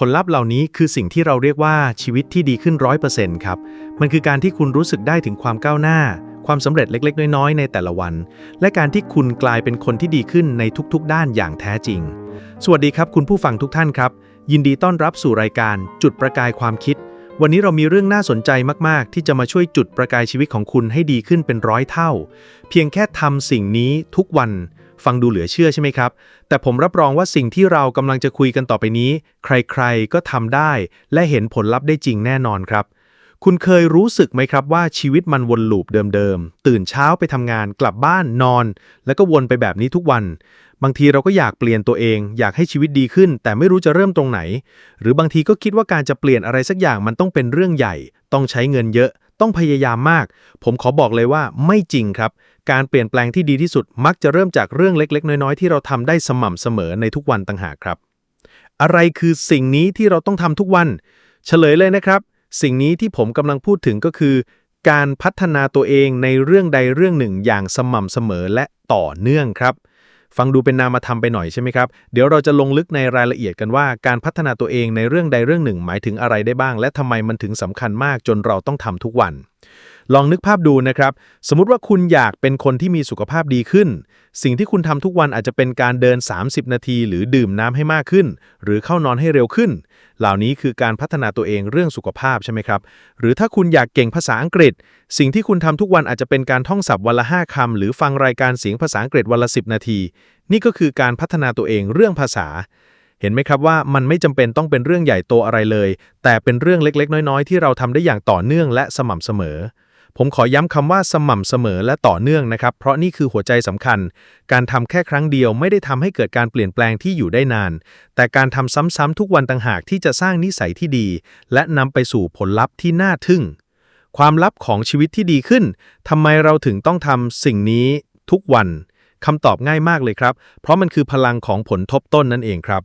ผลลัพธ์เหล่านี้คือสิ่งที่เราเรียกว่าชีวิตที่ดีขึ้นร้อยเปอร์เซ็นต์ครับ มันคือการที่คุณรู้สึกได้ถึงความก้าวหน้า ความสำเร็จเล็กๆ น้อยๆ ในแต่ละวัน และการที่คุณกลายเป็นคนที่ดีขึ้นในทุกๆ ด้านอย่างแท้จริง สวัสดีครับคุณผู้ฟังทุกท่านครับ ยินดีต้อนรับสู่รายการจุดประกายความคิด วันนี้เรามีเรื่องน่าสนใจมากๆ ที่จะมาช่วยจุดประกายชีวิตของคุณให้ดีขึ้นเป็นร้อยเท่า เพียงแค่ทำสิ่งนี้ทุกวัน ฟังดูเหลือเชื่อใช่ไหมครับ แต่ผมรับรองว่าสิ่งที่เรากำลังจะคุยกันต่อไปนี้ ใครๆก็ทำได้ และเห็นผลลัพธ์ได้จริงแน่นอนครับ คุณเคยรู้สึกไหมครับว่าชีวิตมันวนลูปเดิมๆ ตื่นเช้าไปทำงานกลับบ้านนอน แล้วก็วนไปแบบนี้ทุกวัน บางทีเราก็อยากเปลี่ยนตัวเอง อยากให้ชีวิตดีขึ้น แต่ไม่รู้จะเริ่มตรงไหน หรือบางทีก็คิดว่าการจะเปลี่ยนอะไรสักอย่างมันต้องเป็นเรื่องใหญ่ ต้องใช้เงินเยอะ ต้องพยายามมาก ผมขอบอกเลยว่าไม่จริงครับ การเปลี่ยนแปลงที่ดีที่สุดมักจะเริ่มจากเรื่องเล็ก ๆ น้อย ๆ ที่เราทำได้สม่ำเสมอในทุกวันต่างหากครับ อะไรคือสิ่งนี้ที่เราต้องทำทุกวัน เฉลยเลยนะครับ สิ่งนี้ที่ผมกำลังพูดถึงก็คือ การพัฒนาตัวเองในเรื่องใดเรื่องหนึ่งอย่างสม่ำเสมอและต่อเนื่องครับ ฟังดูเป็นนามธรรมไปหน่อยใช่ไหมครับ เดี๋ยวเราจะลงลึกในรายละเอียดกันว่าการพัฒนาตัวเองในเรื่องใดเรื่องหนึ่ง หมายถึงอะไรได้บ้าง และทำไมมันถึงสำคัญมากจนเราต้องทำทุกวัน ลองนึกภาพดูนะครับ สมมุติว่าคุณอยากเป็นคนที่มีสุขภาพดีขึ้น สิ่งที่คุณทำทุกวันอาจจะเป็นการเดิน 30 นาที หรือดื่มน้ำให้มากขึ้น หรือเข้านอนให้เร็วขึ้น เหล่านี้คือการพัฒนาตัวเองเรื่องสุขภาพใช่ไหมครับ หรือถ้าคุณอยากเก่งภาษาอังกฤษ สิ่งที่คุณทำทุกวันอาจจะเป็นการท่องศัพท์วันละ 5คำหรือฟังรายการเสียงภาษาอังกฤษวันละ 10 นาที นี่ก็คือการพัฒนาตัวเองเรื่องภาษาเห็นไหมครับว่ามันไม่จำเป็นต้องเป็นเรื่องใหญ่โตอะไรเลย แต่เป็นเรื่องเล็กๆ น้อยๆ ที่เราทำได้อย่างต่อเนื่องและสม่ำเสมอ ผมขอย้ำคำว่าสม่ำเสมอและต่อเนื่องนะครับ เพราะนี่คือหัวใจสำคัญ การทำแค่ครั้งเดียวไม่ได้ทำให้เกิดการเปลี่ยนแปลงที่อยู่ได้นาน แต่การทำซ้ำๆทุกวันต่างหากที่จะสร้างนิสัยที่ดี และนำไปสู่ผลลัพธ์ที่น่าทึ่ง ความลับของชีวิตที่ดีขึ้นทำไมเราถึงต้องทำสิ่งนี้ทุกวัน คำตอบง่ายมากเลยครับ เพราะมันคือพลังของผลทบต้นนั่นเองครับ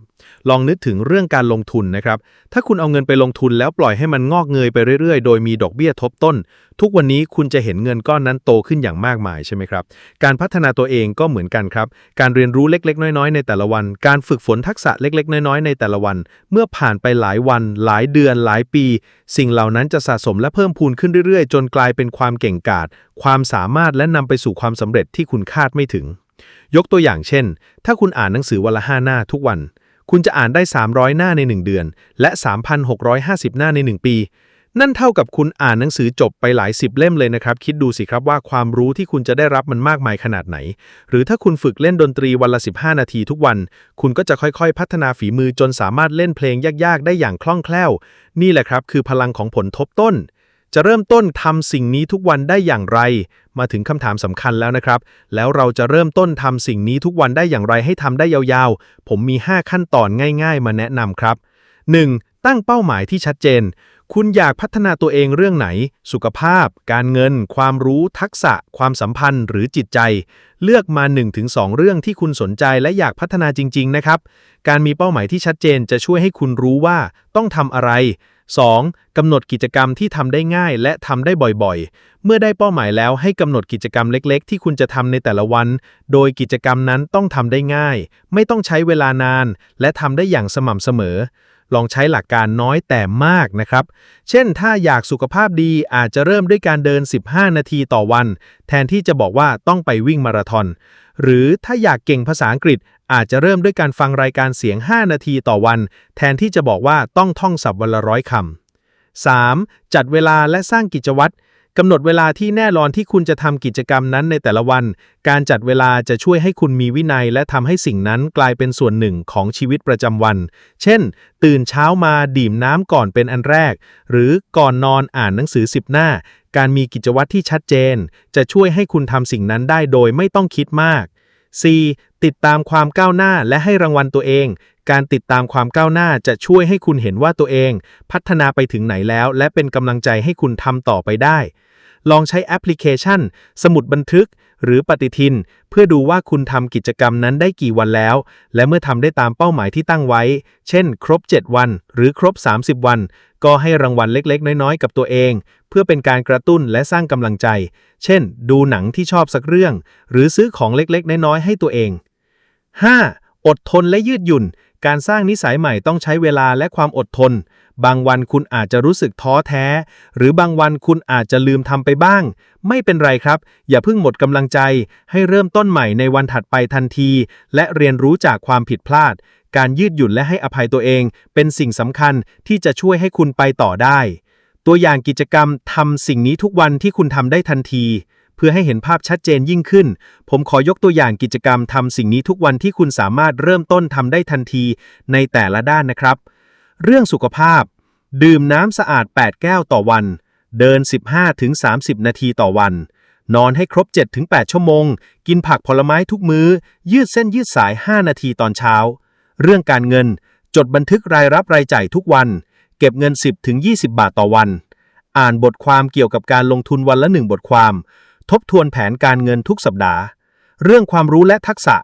ลองนึกถึงเรื่องการลงทุนนะครับ ถ้าคุณเอาเงินไปลงทุนแล้วปล่อยให้มันงอกเงยไปเรื่อยๆ โดยมีดอกเบี้ยทบต้น ทุกวันนี้คุณจะเห็นเงินก้อนนั้นโตขึ้นอย่างมากมายใช่ไหมครับ การพัฒนาตัวเองก็เหมือนกันครับ การเรียนรู้เล็กๆ น้อยๆ ในแต่ละวัน การฝึกฝนทักษะเล็ก ๆ น้อยๆ ในแต่ละวัน เมื่อผ่านไปหลายวัน หลายเดือน หลายปี สิ่งเหล่านั้นจะสะสมและเพิ่มพูนขึ้นเรื่อยๆ จนกลายเป็นความเก่งกาจความสามารถและนำไปสู่ความสำเร็จที่คุณคาดไม่ถึง ยกตัวอย่างเช่น ถ้าคุณอ่านหนังสือวันละ 5 หน้าทุกวัน คุณจะอ่านได้ 300 หน้าใน 1 เดือน และ 3,650 หน้าใน 1 ปี นั่นเท่ากับคุณอ่านหนังสือจบไปหลายสิบเล่มเลยนะครับ คิดดูสิครับว่าความรู้ที่คุณจะได้รับมันมากมายขนาดไหน หรือถ้าคุณฝึกเล่นดนตรีวันละ 15 นาทีทุกวัน คุณก็จะค่อยๆ พัฒนาฝีมือจนสามารถเล่นเพลงยากๆ ได้อย่างคล่องแคล่ว นี่แหละครับคือพลังของผลทบต้น จะเริ่มต้นทำสิ่งนี้ทุกวันได้อย่างไร มาถึงคำถามสำคัญแล้วนะครับ แล้วเราจะเริ่มต้นทำสิ่งนี้ทุกวันได้อย่างไรให้ทำได้ยาวๆ ผมมี 5 ขั้นตอนง่าย ๆ มาแนะนำครับ 1. ตั้งเป้าหมายที่ชัดเจน คุณอยากพัฒนาตัวเองเรื่องไหน สุขภาพ การเงิน ความรู้ ทักษะ ความสัมพันธ์ หรือจิตใจ เลือกมา 1-2 เรื่องที่คุณสนใจและอยากพัฒนาจริง ๆ นะครับ การมีเป้าหมายที่ชัดเจนจะช่วยให้คุณรู้ว่าต้องทำอะไร 2. กำหนดกิจกรรมที่ทำได้ง่ายและทำได้บ่อยๆ เมื่อได้เป้าหมายแล้วให้กำหนดกิจกรรมเล็กๆ ที่คุณจะทำในแต่ละวัน โดยกิจกรรมนั้นต้องทำได้ง่าย ไม่ต้องใช้เวลานาน และทำได้อย่างสม่ำเสมอ ลองใช้หลักการน้อยแต่มากนะครับ เช่นถ้าอยากสุขภาพดีอาจจะเริ่มด้วยการเดิน 15 นาทีต่อวัน แทนที่จะบอกว่าต้องไปวิ่งมาราธอน หรือถ้าอยากเก่งภาษาอังกฤษ อาจจะเริ่มด้วยการฟังรายการเสียง 5 นาทีต่อวัน แทนที่จะบอกว่าต้องท่องศัพท์วันละร้อยคำ 3. จัดเวลาและสร้างกิจวัตร กำหนดเวลาที่แน่นอนที่คุณจะทำกิจกรรมนั้นในแต่ละวัน การจัดเวลาจะช่วยให้คุณมีวินัย และทำให้สิ่งนั้นกลายเป็นส่วนหนึ่งของชีวิตประจำวัน เช่น ตื่นเช้ามาดื่มน้ำก่อนเป็นอันแรก หรือก่อนนอนอ่านหนังสือ10หน้า การมีกิจวัตรที่ชัดเจน จะช่วยให้คุณทำสิ่งนั้นได้โดยไม่ต้องคิดมาก 4. ติดตามความก้าวหน้าและให้รางวัลตัวเอง การติดตามความก้าวหน้าจะช่วยให้คุณเห็นว่าตัวเอง พัฒนาไปถึงไหนแล้ว และเป็นกำลังใจให้คุณทำต่อไปได้ ลองใช้แอปพลิเคชัน สมุดบันทึก หรือปฏิทิน เพื่อดูว่าคุณทำกิจกรรมนั้นได้กี่วันแล้ว และเมื่อทำได้ตามเป้าหมายที่ตั้งไว้ เช่น ครบ 7 วัน หรือครบ 30 วัน ก็ให้รางวัลเล็กๆ น้อยๆ กับตัวเอง เพื่อเป็นการกระตุ้นและสร้างกำลังใจ เช่น ดูหนังที่ชอบสักเรื่อง หรือซื้อของเล็กๆ น้อยๆ ให้ตัวเอง 5. อดทนและยืดหยุ่น การสร้างนิสัยใหม่ต้องใช้เวลาและความอดทน บางวันคุณอาจจะรู้สึกท้อแท้ หรือบางวันคุณอาจจะลืมทำไปบ้าง ไม่เป็นไรครับ อย่าเพิ่งหมดกำลังใจ ให้เริ่มต้นใหม่ในวันถัดไปทันที และเรียนรู้จากความผิดพลาด การยืดหยุ่นและให้อภัยตัวเอง เป็นสิ่งสำคัญที่จะช่วยให้คุณไปต่อได้ ตัวอย่างกิจกรรมทำสิ่งนี้ทุกวันที่คุณทำได้ทันที พื่อให้เห็นภาพชัดเจนยิ่งขึ้น ผมขอยกตัวอย่างกิจกรรมทำสิ่งนี้ทุกวันที่คุณสามารถเริ่มต้นทำได้ทันทีในแต่ละด้านนะครับ เรื่องสุขภาพ ดื่มน้ำสะอาด 8 แก้วต่อวัน เดิน 15-30 นาทีต่อวัน นอนให้ครบ 7-8 ชั่วโมง กินผักผลไม้ทุกมื้อ ยืดเส้นยืดสาย 5 นาทีตอนเช้า เรื่องการเงิน จดบันทึกรายรับรายจ่ายทุกวัน เก็บเงิน 10-20 บาทต่อวัน อ่านบทความเกี่ยวกับการลงทุนวันละหนึ่งบทความ ทบทวนแผนการเงินทุกสัปดาห์ เรื่องความรู้และทักษะ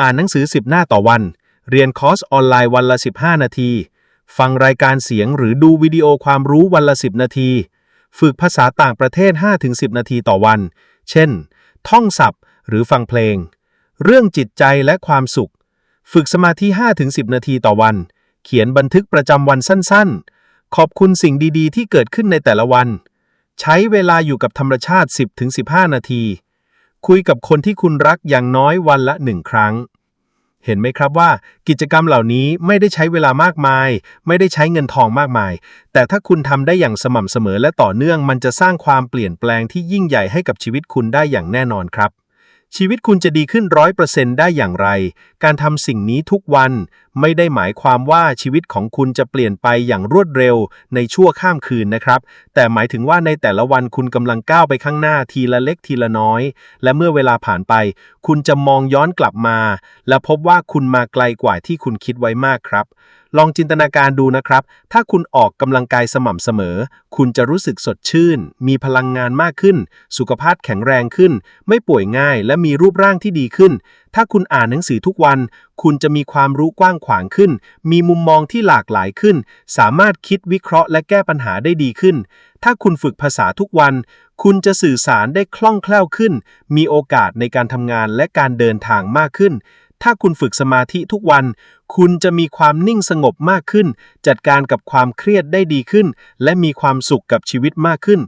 อ่านหนังสือ 10 หน้าต่อวัน เรียนคอร์สออนไลน์วันละ 15 นาที ฟังรายการเสียงหรือดูวิดีโอความรู้วันละ 10 นาที ฝึกภาษาต่างประเทศ 5-10 นาทีต่อวัน เช่น ท่องศัพท์ หรือฟังเพลง เรื่องจิตใจและความสุข ฝึกสมาธิ 5-10 นาทีต่อวัน เขียนบันทึกประจำวันสั้นๆ ขอบคุณสิ่งดีๆ ที่เกิดขึ้นในแต่ละวัน ใช้เวลาอยู่กับธรรมชาติ 10-15 นาที คุยกับคนที่คุณรักอย่างน้อยวันละหนึ่งครั้ง เห็นไหมครับว่ากิจกรรมเหล่านี้ไม่ได้ใช้เวลามากมาย ไม่ได้ใช้เงินทองมากมาย แต่ถ้าคุณทำได้อย่างสม่ำเสมอและต่อเนื่องมันจะสร้างความเปลี่ยนแปลงที่ยิ่งใหญ่ให้กับชีวิตคุณได้อย่างแน่นอนครับชีวิตคุณจะดีขึ้นร้อยเปอร์เซ็นต์ได้อย่างไร การทำสิ่งนี้ทุกวัน ไม่ได้หมายความว่าชีวิตของคุณจะเปลี่ยนไปอย่างรวดเร็วในชั่วข้ามคืนนะครับ แต่หมายถึงว่าในแต่ละวันคุณกำลังก้าวไปข้างหน้าทีละเล็กทีละน้อย และเมื่อเวลาผ่านไป คุณจะมองย้อนกลับมา และพบว่าคุณมาไกลกว่าที่คุณคิดไว้มากครับ ลองจินตนาการดูนะครับ ถ้าคุณออกกำลังกายสม่ำเสมอ คุณจะรู้สึกสดชื่น มีพลังงานมากขึ้น สุขภาพแข็งแรงขึ้น ไม่ป่วยง่าย และมีรูปร่างที่ดีขึ้น ถ้าคุณอ่านหนังสือทุกวัน คุณจะมีความรู้กว้างขวางขึ้น มีมุมมองที่หลากหลายขึ้น สามารถคิดวิเคราะห์และแก้ปัญหาได้ดีขึ้น ถ้าคุณฝึกภาษาทุกวัน คุณจะสื่อสารได้คล่องแคล่วขึ้น มีโอกาสในการทำงานและการเดินทางมากขึ้น ถ้าคุณฝึกสมาธิทุกวัน คุณจะมีความนิ่งสงบมากขึ้น จัดการกับความเครียดได้ดีขึ้น และมีความสุขกับชีวิตมากขึ้น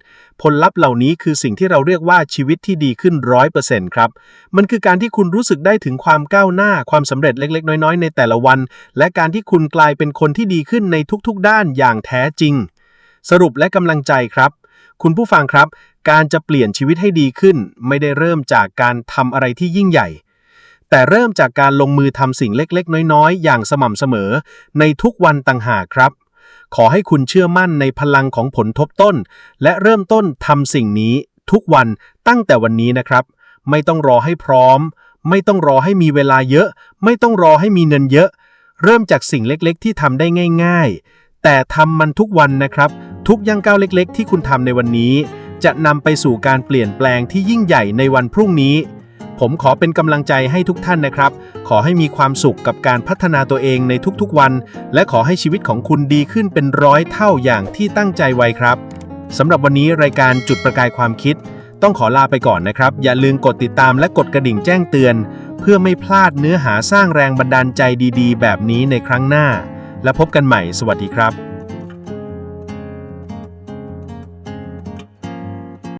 ผลลัพธ์เหล่านี้คือสิ่งที่เราเรียกว่าชีวิตที่ดีขึ้นร้อยเปอร์เซ็นต์ครับ มันคือการที่คุณรู้สึกได้ถึงความก้าวหน้า ความสำเร็จเล็ก ๆ น้อย ๆ ในแต่ละวัน และการที่คุณกลายเป็นคนที่ดีขึ้นในทุก ๆ ด้านอย่างแท้จริง สรุปและกำลังใจครับ คุณผู้ฟังครับ การจะเปลี่ยนชีวิตให้ดีขึ้น ไม่ได้เริ่มจากการทำอะไรที่ยิ่งใหญ่ แต่เริ่มจากการลงมือทำสิ่งเล็กๆ น้อยๆ อย่างสม่ำเสมอ ในทุกวันต่างหากครับ ขอให้คุณเชื่อมั่นในพลังของผลทบต้น และเริ่มต้นทำสิ่งนี้ทุกวันตั้งแต่วันนี้นะครับ ไม่ต้องรอให้พร้อม ไม่ต้องรอให้มีเวลาเยอะ ไม่ต้องรอให้มีเงินเยอะ เริ่มจากสิ่งเล็กๆ ที่ทำได้ง่าย ๆ แต่ทำมันทุกวันนะครับ ทุกย่างก้าวเล็ก ๆ ที่คุณทำในวันนี้ จะนำไปสู่การเปลี่ยนแปลงที่ยิ่งใหญ่ในวันพรุ่งนี้ ผมขอเป็นกำลังใจให้ทุกท่านนะครับ ขอให้มีความสุขกับการพัฒนาตัวเองในทุกๆวัน และขอให้ชีวิตของคุณดีขึ้นเป็นร้อยเท่าอย่างที่ตั้งใจไว้ครับสำหรับวันนี้รายการจุดประกายความคิด ต้องขอลาไปก่อนนะครับ อย่าลืมกดติดตามและกดกระดิ่งแจ้งเตือน เพื่อไม่พลาดเนื้อหาสร้างแรงบันดาลใจดี ๆ แบบนี้ในครั้งหน้า และพบกันใหม่ สวัสดีครับ